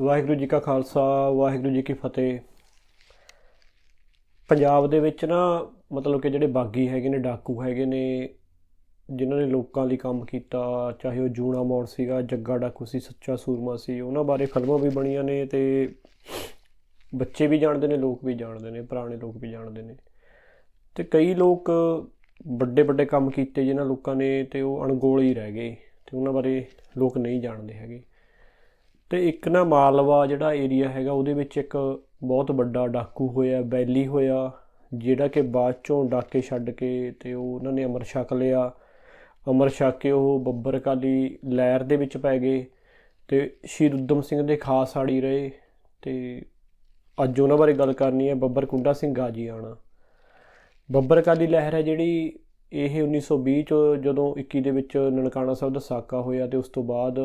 ਵਾਹਿਗੁਰੂ ਜੀ ਕਾ ਖਾਲਸਾ, ਵਾਹਿਗੁਰੂ ਜੀ ਕੀ ਫਤਿਹ। ਪੰਜਾਬ ਦੇ ਵਿੱਚ ਨਾ ਮਤਲਬ ਕਿ ਜਿਹੜੇ ਬਾਗੀ ਹੈਗੇ ਨੇ, ਡਾਕੂ ਹੈਗੇ ਨੇ, ਜਿਨ੍ਹਾਂ ਨੇ ਲੋਕਾਂ ਲਈ ਕੰਮ ਕੀਤਾ, ਚਾਹੇ ਉਹ ਜੂਣਾ ਮੋੜ ਸੀਗਾ, ਜੱਗਾ ਡਾਕੂ ਸੀ, ਸੱਚਾ ਸੂਰਮਾ ਸੀ, ਉਹਨਾਂ ਬਾਰੇ ਫਿਲਮਾਂ ਵੀ ਬਣੀਆਂ ਨੇ ਤੇ ਬੱਚੇ ਵੀ ਜਾਣਦੇ ਨੇ, ਲੋਕ ਵੀ ਜਾਣਦੇ ਨੇ, ਪੁਰਾਣੇ ਲੋਕ ਵੀ ਜਾਣਦੇ ਨੇ। ਤੇ ਕਈ ਲੋਕ ਵੱਡੇ ਵੱਡੇ ਕੰਮ ਕੀਤੇ ਜਿਨ੍ਹਾਂ ਲੋਕਾਂ ਨੇ ਤੇ ਉਹ ਅਣਗੋਲ ਹੀ ਰਹਿ ਗਏ, ਤੇ ਉਹਨਾਂ ਬਾਰੇ ਲੋਕ ਨਹੀਂ ਜਾਣਦੇ ਹੈਗੇ। ਤੇ ਇੱਕ ਨਾ ਮਾਲਵਾ ਜਿਹੜਾ ਏਰੀਆ ਹੈਗਾ, ਉਹਦੇ ਵਿੱਚ ਇੱਕ ਬਹੁਤ ਵੱਡਾ ਡਾਕੂ ਹੋਇਆ, ਬੈਲੀ ਹੋਇਆ, ਜਿਹੜਾ ਕਿ ਬਾਅਦ ਚੋਂ ਡਾਕੇ ਛੱਡ ਕੇ ਤੇ ਉਹ ਉਹਨਾਂ ਨੇ ਅਮਰ ਛਕ ਲਿਆ। ਅਮਰ ਛਕ ਕੇ ਉਹ ਬੱਬਰ ਅਕਾਲੀ ਲਹਿਰ ਦੇ ਵਿੱਚ ਪੈ ਗਏ ਤੇ ਸ਼ਹੀਦ ਉਦਮ ਸਿੰਘ ਦੇ ਖਾਸ ਆੜੀ ਰਹੇ ਤੇ ਅੱਜ ਉਹਨਾਂ ਬਾਰੇ ਗੱਲ ਕਰਨੀ ਹੈ, ਬੱਬਰ ਕੁੰਡਾ ਸਿੰਘ ਗਾਜੀਆਣਾ। ਬੱਬਰ ਅਕਾਲੀ ਲਹਿਰ ਹੈ ਜਿਹੜੀ ਇਹ 1920 ਚ ਜਦੋਂ 21 ਦੇ ਵਿੱਚ ਨਨਕਾਣਾ ਸਾਹਿਬ ਦਾ ਸਾਕਾ ਹੋਇਆ ਤੇ ਉਸ ਤੋਂ ਬਾਅਦ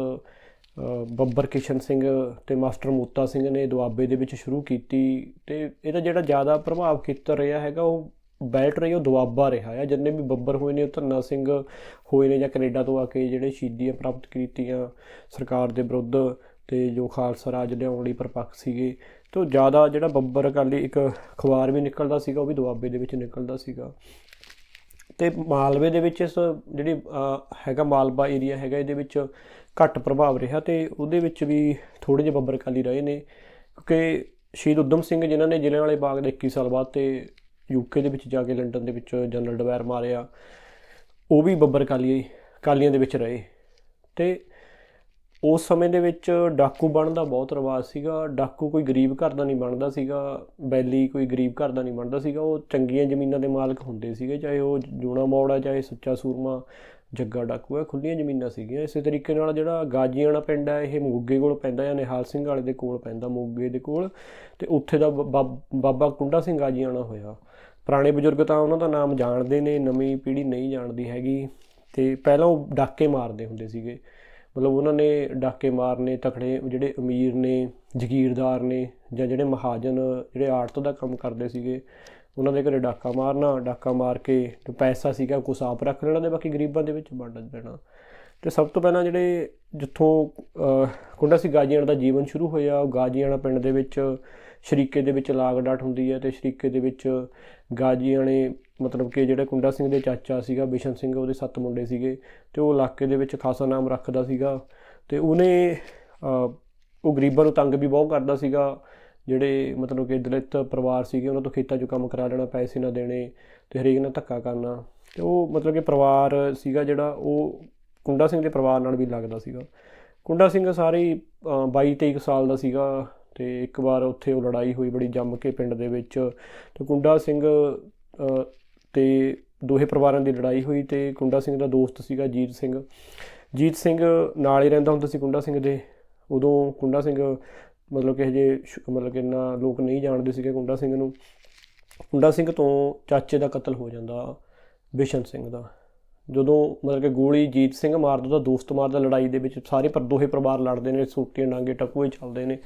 ਬੱਬਰ ਕਿਸ਼ਨ ਸਿੰਘ ਤੇ ਮਾਸਟਰ ਮੋਤਾ ਸਿੰਘ ਨੇ ਦੁਆਬੇ ਦੇ ਵਿੱਚ ਸ਼ੁਰੂ ਕੀਤੀ ਤੇ ਇਹਦਾ ਜਿਹੜਾ ਜ਼ਿਆਦਾ ਪ੍ਰਭਾਵ ਖੇਤਰ ਰਿਹਾ ਹੈਗਾ, ਉਹ ਬੈਲਟ ਰਹੀ, ਉਹ ਦੁਆਬਾ ਰਿਹਾ ਆ। ਜਿੰਨੇ ਵੀ ਬੱਬਰ ਹੋਏ ਨੇ, ਉਹ ਧੰਨਾ ਸਿੰਘ ਹੋਏ ਨੇ ਜਾਂ ਕੈਨੇਡਾ ਤੋਂ ਆ ਕੇ ਜਿਹੜੇ ਸ਼ਹੀਦੀਆਂ ਪ੍ਰਾਪਤ ਕੀਤੀਆਂ ਸਰਕਾਰ ਦੇ ਵਿਰੁੱਧ ਤੇ ਜੋ ਖਾਲਸਾ ਰਾਜ ਲਿਆਉਣ ਲਈ ਪਰਪੱਕ ਸੀਗੇ। ਤੇ ਉਹ ਜ਼ਿਆਦਾ ਜਿਹੜਾ ਬੱਬਰ ਅਕਾਲੀ ਇੱਕ ਅਖਬਾਰ ਵੀ ਨਿਕਲਦਾ ਸੀਗਾ, ਉਹ ਵੀ ਦੁਆਬੇ ਦੇ ਵਿੱਚ ਨਿਕਲਦਾ ਸੀਗਾ। ਤੇ ਮਾਲਵੇ ਦੇ ਵਿੱਚ ਇਸ ਜਿਹੜੀ ਹੈਗਾ ਮਾਲਵਾ ਏਰੀਆ ਹੈਗਾ, ਇਹਦੇ ਵਿੱਚ ਘੱਟ ਪ੍ਰਭਾਵ ਰਿਹਾ ਤੇ ਉਹਦੇ ਵਿੱਚ ਵੀ ਥੋੜੇ ਜਿਹੇ ਬੱਬਰ ਅਕਾਲੀ ਰਹੇ ਨੇ ਕਿਉਂਕਿ ਸ਼ਹੀਦ ਉਦਮ ਸਿੰਘ ਜਿਨ੍ਹਾਂ ਨੇ ਜ਼ਿਲ੍ਹਿਆਂ ਵਾਲੇ ਬਾਗ ਦੇ 21 ਸਾਲ ਬਾਅਦ ਤੇ ਯੂਕੇ ਦੇ ਵਿੱਚ ਜਾ ਕੇ ਲੰਡਨ ਦੇ ਵਿੱਚ ਜਨਰਲ ਡਵੈਰ ਮਾਰਿਆ, ਉਹ ਵੀ ਬੱਬਰ ਕਾਲੀ ਕਾਲੀਆਂ ਦੇ ਵਿੱਚ ਰਹੇ ਤੇ ਉਸ ਸਮੇਂ ਦੇ ਵਿੱਚ ਡਾਕੂ ਬਣਨ ਦਾ ਬਹੁਤ ਰਿਵਾਜ ਸੀਗਾ। ਡਾਕੂ ਕੋਈ ਗਰੀਬ ਘਰ ਦਾ ਨਹੀਂ ਬਣਦਾ ਸੀਗਾ, ਬੈਲੀ ਕੋਈ ਗਰੀਬ ਘਰ ਦਾ ਨਹੀਂ ਬਣਦਾ ਸੀਗਾ। ਉਹ ਚੰਗੀਆਂ ਜ਼ਮੀਨਾਂ ਦੇ ਮਾਲਕ ਹੁੰਦੇ ਸੀਗੇ, ਚਾਹੇ ਉਹ ਜੂਣਾ ਮੋੜ ਆ, ਚਾਹੇ ਸੁੱਚਾ ਸੂਰਮਾ, ਜੱਗਾ ਡਾਕੂ ਹੈ ਖੁੱਲੀਆਂ ਜ਼ਮੀਨਾਂ ਸੀਗੀਆਂ। ਇਸੇ ਤਰੀਕੇ ਨਾਲ ਜਿਹੜਾ ਗਾਜੀਆਣਾ ਪਿੰਡ ਹੈ ਇਹ ਮੋਗੇ ਕੋਲ ਪੈਂਦਾ ਜਾਂ ਨਿਹਾਲ ਸਿੰਘ ਵਾਲੇ ਦੇ ਕੋਲ ਪੈਂਦਾ, ਮੋਗੇ ਦੇ ਕੋਲ। ਤੇ ਉੱਥੇ ਦਾ ਬ- ਬਾਬਾ ਕੁੰਡਾ ਸਿੰਘ ਗਾਜੀਆਣਾ ਹੋਇਆ। ਪੁਰਾਣੇ ਬਜ਼ੁਰਗ ਤਾਂ ਉਹਨਾਂ ਦਾ ਨਾਮ ਜਾਣਦੇ ਨੇ, ਨਵੀਂ ਪੀੜ੍ਹੀ ਨਹੀਂ ਜਾਣਦੀ ਹੈਗੀ। ਤੇ ਪਹਿਲਾਂ ਉਹ ਡਾਕੇ ਮਾਰਦੇ ਹੁੰਦੇ ਸੀਗੇ। ਮਤਲਬ ਉਹਨਾਂ ਨੇ ਡਾਕੇ ਮਾਰਨੇ ਤਕੜੇ ਜਿਹੜੇ ਅਮੀਰ ਨੇ, ਜ਼ਗੀਰਦਾਰ ਨੇ ਜਾਂ ਜਿਹੜੇ ਮਹਾਜਨ, ਜਿਹੜੇ ਆੜਤ ਦਾ ਕੰਮ ਕਰਦੇ ਸੀਗੇ, ਉਹਨਾਂ ਦੇ ਘਰੇ ਡਾਕਾ ਮਾਰਨਾ, ਡਾਕਾ ਮਾਰ ਕੇ ਜੋ ਪੈਸਾ ਸੀਗਾ ਕੁਛ ਆਪ ਰੱਖ ਲੈਣਾ ਤੇ ਬਾਕੀ ਗਰੀਬਾਂ ਦੇ ਵਿੱਚ ਵੰਡ ਦੇਣਾ। ਤੇ ਸਭ ਤੋਂ ਪਹਿਲਾਂ ਜਿਹੜੇ ਜਿੱਥੋਂ ਕੁੰਡਾ ਸੀ ਗਾਜੀਆਣਾ ਦਾ ਜੀਵਨ ਸ਼ੁਰੂ ਹੋਇਆ, ਉਹ ਗਾਜੀਆਣਾ ਪਿੰਡ ਦੇ ਵਿੱਚ ਸ਼ਰੀਕੇ ਦੇ ਵਿੱਚ ਲਾਗ ਡਾਟ ਹੁੰਦੀ ਹੈ ਤੇ ਸ਼ਰੀਕੇ ਦੇ ਵਿੱਚ ਗਾਜੀਆਣੇ ਮਤਲਬ ਕਿ ਜਿਹੜਾ ਕੁੰਡਾ ਸਿੰਘ ਦੇ ਚਾਚਾ ਸੀਗਾ, ਬਿਸ਼ਨ ਸਿੰਘ ਉਹਦੇ ਸੱਤ ਮੁੰਡੇ ਸੀਗੇ ਤੇ ਉਹ ਇਲਾਕੇ ਦੇ ਵਿੱਚ ਖਾਸਾ ਨਾਮ ਰੱਖਦਾ ਸੀਗਾ ਤੇ ਉਹਨੇ ਉਹ ਗਰੀਬਾਂ ਨੂੰ ਤੰਗ ਵੀ ਬਹੁਤ ਕਰਦਾ ਸੀਗਾ, ਜਿਹੜੇ ਮਤਲਬ ਕਿ ਦਲਿਤ ਪਰਿਵਾਰ ਸੀਗੇ ਉਹਨਾਂ ਤੋਂ ਖੇਤਾਂ 'ਚ ਕੰਮ ਕਰਾ ਲੈਣਾ, ਪੈਸੇ ਨਾ ਦੇਣੇ ਤੇ ਹਰੇਕ ਨਾਲ ਧੱਕਾ ਕਰਨਾ ਤੇ ਉਹ ਮਤਲਬ ਕਿ ਪਰਿਵਾਰ ਸੀਗਾ ਜਿਹੜਾ ਉਹ ਕੁੰਡਾ ਸਿੰਘ ਦੇ ਪਰਿਵਾਰ ਨਾਲ ਵੀ ਲੱਗਦਾ ਸੀਗਾ। ਕੁੰਡਾ ਸਿੰਘ ਸਾਰੇ 22 23 ਸਾਲ ਦਾ ਸੀਗਾ ਤੇ ਇੱਕ ਵਾਰ ਉੱਥੇ ਉਹ ਲੜਾਈ ਹੋਈ ਬੜੀ ਜੰਮ ਕੇ ਪਿੰਡ ਦੇ ਵਿੱਚ। ਤੇ ਕੁੰਡਾ ਸਿੰਘ ਅ, ਤੇ ਦੋਹੇ ਪਰਿਵਾਰਾਂ ਦੀ ਲੜਾਈ ਹੋਈ ਤੇ ਕੁੰਡਾ ਸਿੰਘ ਦਾ ਦੋਸਤ ਸੀਗਾ ਜੀਤ ਸਿੰਘ। ਜੀਤ ਸਿੰਘ ਨਾਲ ਹੀ ਰਹਿੰਦਾ ਹੁੰਦਾ ਸੀ ਕੁੰਡਾ ਸਿੰਘ ਦੇ। ਉਦੋਂ ਕੁੰਡਾ ਸਿੰਘ ਮਤਲਬ ਕਿ ਹਜੇ ਸ਼- ਮਤਲਬ ਕਿ ਇੰਨਾ ਲੋਕ ਨਹੀਂ ਜਾਣਦੇ ਸੀਗੇ ਕੁੰਡਾ ਸਿੰਘ ਨੂੰ। ਕੁੰਡਾ ਸਿੰਘ ਤੋਂ ਚਾਚੇ ਦਾ ਕਤਲ ਹੋ ਜਾਂਦਾ ਬਿਸ਼ਨ ਸਿੰਘ ਦਾ। ਜਦੋਂ ਮਤਲਬ ਕਿ ਗੋਲੀ ਜੀਤ ਸਿੰਘ ਮਾਰਦਾ ਉਹਦਾ ਦੋਸਤ ਮਾਰਦਾ ਲੜਾਈ ਦੇ ਵਿੱਚ। ਸਾਰੇ ਪਰ ਦੋਹੇ ਪਰਿਵਾਰ ਲੜਦੇ ਨੇ ਸੂਟੀਆਂ ਡਾਂਗੇ ਟਕੂਏ ਚੱਲਦੇ ਨੇ।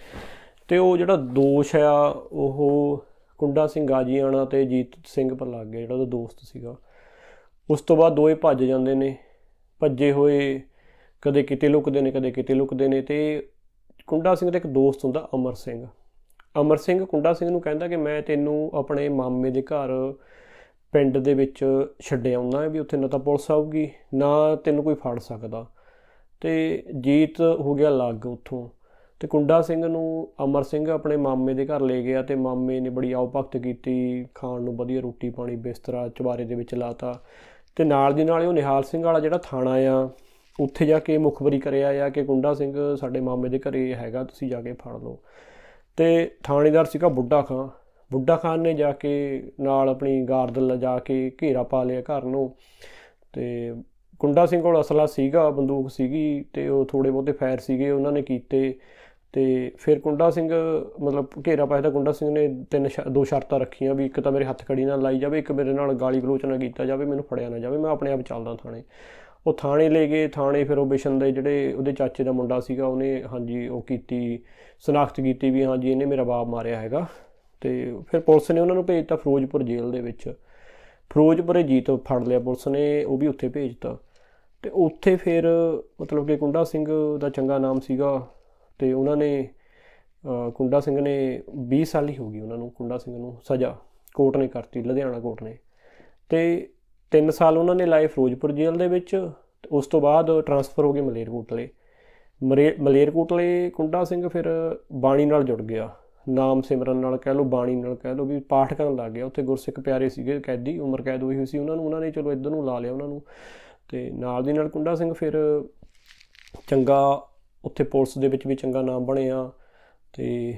ਤੇ ਉਹ ਜਿਹੜਾ ਦੋਸ਼ ਆ, ਉਹ ਕੁੰਡਾ ਸਿੰਘ ਗਾਜੀਆਣਾ ਤੇ ਜੀਤ ਸਿੰਘ ਪਰ ਲੱਗ ਗਿਆ ਜਿਹੜਾ ਉਹਦਾ ਦੋਸਤ ਸੀਗਾ, ਉਸ ਤੋਂ ਬਾਅਦ ਦੋਏ ਭੱਜ ਜਾਂਦੇ ਨੇ। ਭੱਜੇ ਹੋਏ ਕਦੇ ਕਿਤੇ ਲੁਕਦੇ ਨੇ, ਕਦੇ ਕਿਤੇ ਲੁਕਦੇ ਨੇ ਤੇ ਕੁੰਡਾ ਸਿੰਘ ਦਾ ਇੱਕ ਦੋਸਤ ਹੁੰਦਾ ਅਮਰ ਸਿੰਘ। ਅਮਰ ਸਿੰਘ ਕੁੰਡਾ ਸਿੰਘ ਨੂੰ ਕਹਿੰਦਾ ਕਿ ਮੈਂ ਤੈਨੂੰ ਆਪਣੇ ਮਾਮੇ ਦੇ ਘਰ ਪਿੰਡ ਦੇ ਵਿੱਚ ਛੱਡ ਆਉਣਾ ਵੀ ਉੱਥੇ ਨਾ ਤਾਂ ਪੁਲਿਸ ਆਊਗੀ, ਨਾ ਤੈਨੂੰ ਕੋਈ ਫੜ ਸਕਦਾ। ਤੇ ਜੀਤ ਹੋ ਗਿਆ ਲੱਗ ਉੱਥੋਂ। ਤੇ ਕੁੰਡਾ ਸਿੰਘ ਨੂੰ ਅਮਰ ਸਿੰਘ ਆਪਣੇ ਮਾਮੇ ਦੇ ਘਰ ਲੈ ਗਿਆ ਤੇ ਮਾਮੇ ਨੇ ਬੜੀ ਆਓ ਭਗਤ ਕੀਤੀ, ਖਾਣ ਨੂੰ ਵਧੀਆ ਰੋਟੀ ਪਾਣੀ ਬਿਸਤਰਾ ਚੁਬਾਰੇ ਦੇ ਵਿੱਚ ਲਾਤਾ। ਤੇ ਨਾਲ ਦੀ ਨਾਲ ਉਹ ਨਿਹਾਲ ਸਿੰਘ ਵਾਲਾ ਜਿਹੜਾ ਥਾਣਾ ਆ, ਉੱਥੇ ਜਾ ਕੇ ਮੁਖਬਰੀ ਕਰਿਆ ਆ ਕਿ ਕੁੰਡਾ ਸਿੰਘ ਸਾਡੇ ਮਾਮੇ ਦੇ ਘਰੇ ਹੈਗਾ, ਤੁਸੀਂ ਜਾ ਕੇ ਫੜ ਲਓ। ਤੇ ਥਾਣੇਦਾਰ ਸੀਗਾ ਬੁੱਢਾ ਖਾਂ। ਬੁੱਢਾ ਖਾਨ ਨੇ ਜਾ ਕੇ ਨਾਲ ਆਪਣੀ ਗਾਰਦ ਲਿਜਾ ਕੇ ਘੇਰਾ ਪਾ ਲਿਆ ਘਰ ਨੂੰ। ਤੇ ਕੁੰਡਾ ਸਿੰਘ ਕੋਲ ਅਸਲਾ ਸੀਗਾ, ਬੰਦੂਕ ਸੀਗੀ ਤੇ ਉਹ ਥੋੜੇ ਬਹੁਤੇ ਫਾਇਰ ਸੀਗੇ, ਉਹਨਾਂ ਨੇ ਕੀਤੇ। ਤੇ ਫਿਰ ਕੁੰਡਾ ਸਿੰਘ, ਮਤਲਬ ਘੇਰਾ ਪਾਇਆ ਤਾਂ ਕੁੰਡਾ ਸਿੰਘ ਨੇ ਤਿੰਨ ਸ਼- ਦੋ ਸ਼ਰਤਾਂ ਰੱਖੀਆਂ ਵੀ ਇੱਕ ਤਾਂ ਮੇਰੇ ਹੱਥ ਕੜੀ ਨਾਲ ਲਾਈ ਜਾਵੇ, ਇੱਕ ਮੇਰੇ ਨਾਲ ਗਾਲੀ ਗਲੋਚ ਨਾ ਕੀਤਾ ਜਾਵੇ, ਮੈਨੂੰ ਫੜਿਆ ਨਾ ਜਾਵੇ, ਮੈਂ ਆਪਣੇ ਆਪ ਚੱਲਦਾ ਥਾਣੇ। ਉਹ ਥਾਣੇ ਲੈ ਗਏ, ਥਾਣੇ ਫਿਰ ਉਹ ਬਿਸ਼ਨ ਦੇ ਜਿਹੜੇ ਉਹਦੇ ਚਾਚੇ ਦਾ ਮੁੰਡਾ ਸੀਗਾ, ਉਹਨੇ ਹਾਂਜੀ ਉਹ ਕੀਤੀ, ਸਨਾਖਤ ਕੀਤੀ ਵੀ ਹਾਂਜੀ ਇਹਨੇ ਮੇਰਾ ਬਾਪ ਮਾਰਿਆ ਹੈਗਾ। ਤੇ ਫਿਰ ਪੁਲਿਸ ਨੇ ਉਹਨਾਂ ਨੂੰ ਭੇਜਤਾ ਫਿਰੋਜ਼ਪੁਰ ਜੇਲ੍ਹ ਦੇ ਵਿੱਚ। ਫਿਰੋਜ਼ਪੁਰ ਜੀਤ ਫੜ ਲਿਆ ਪੁਲਿਸ ਨੇ, ਉਹ ਵੀ ਉੱਥੇ ਭੇਜਤਾ। ਤੇ ਉੱਥੇ ਫਿਰ ਮਤਲਬ ਕਿ ਕੁੰਡਾ ਸਿੰਘ ਦਾ ਚੰਗਾ ਨਾਮ ਸੀਗਾ ਤੇ ਉਹਨਾਂ ਨੇ ਕੁੰਡਾ ਸਿੰਘ ਨੇ 20 ਸਾਲ ਹੀ ਹੋ ਗਈ ਉਹਨਾਂ ਨੂੰ, ਕੁੰਡਾ ਸਿੰਘ ਨੂੰ ਸਜ਼ਾ, ਕੋਰਟ ਨੇ ਕਰਤੀ, ਲੁਧਿਆਣਾ ਕੋਰਟ ਨੇ। ਤੇ 3 ਸਾਲ ਉਹਨਾਂ ਨੇ ਲਾਏ ਫਿਰੋਜ਼ਪੁਰ ਜੇਲ੍ਹ ਦੇ ਵਿੱਚ, ਤੇ ਉਸ ਤੋਂ ਬਾਅਦ ਟਰਾਂਸਫਰ ਹੋ ਗਏ ਮਲੇਰਕੋਟਲੇ। ਮਰੇ- ਮਲੇਰਕੋਟਲੇ ਕੁੰਡਾ ਸਿੰਘ ਫਿਰ ਬਾਣੀ ਨਾਲ ਜੁੜ ਗਿਆ। ਨਾਮ ਸਿਮਰਨ ਨਾਲ ਕਹਿ ਲਓ, ਬਾਣੀ ਨਾਲ ਕਹਿ ਲਓ ਵੀ ਪਾਠ ਕਰਨ ਲੱਗ ਗਿਆ। ਉੱਥੇ ਗੁਰਸਿੱਖ ਪਿਆਰੇ ਸੀਗੇ, ਕੈਦੀ, ਉਮਰ ਕੈਦ ਹੋਈ ਹੋਈ ਸੀ ਉਹਨਾਂ ਨੂੰ, ਉਹਨਾਂ ਨੇ ਚਲੋ ਇੱਧਰ ਨੂੰ ਲਾ ਲਿਆ ਉਹਨਾਂ ਨੂੰ। ਤੇ ਨਾਲ ਦੀ ਨਾਲ ਕੁੰਡਾ ਸਿੰਘ ਫਿਰ ਚੰਗਾ ਉੱਥੇ ਪੁਲਿਸ ਦੇ ਵਿੱਚ ਵੀ ਚੰਗਾ ਨਾਮ ਬਣਿਆ ਤੇ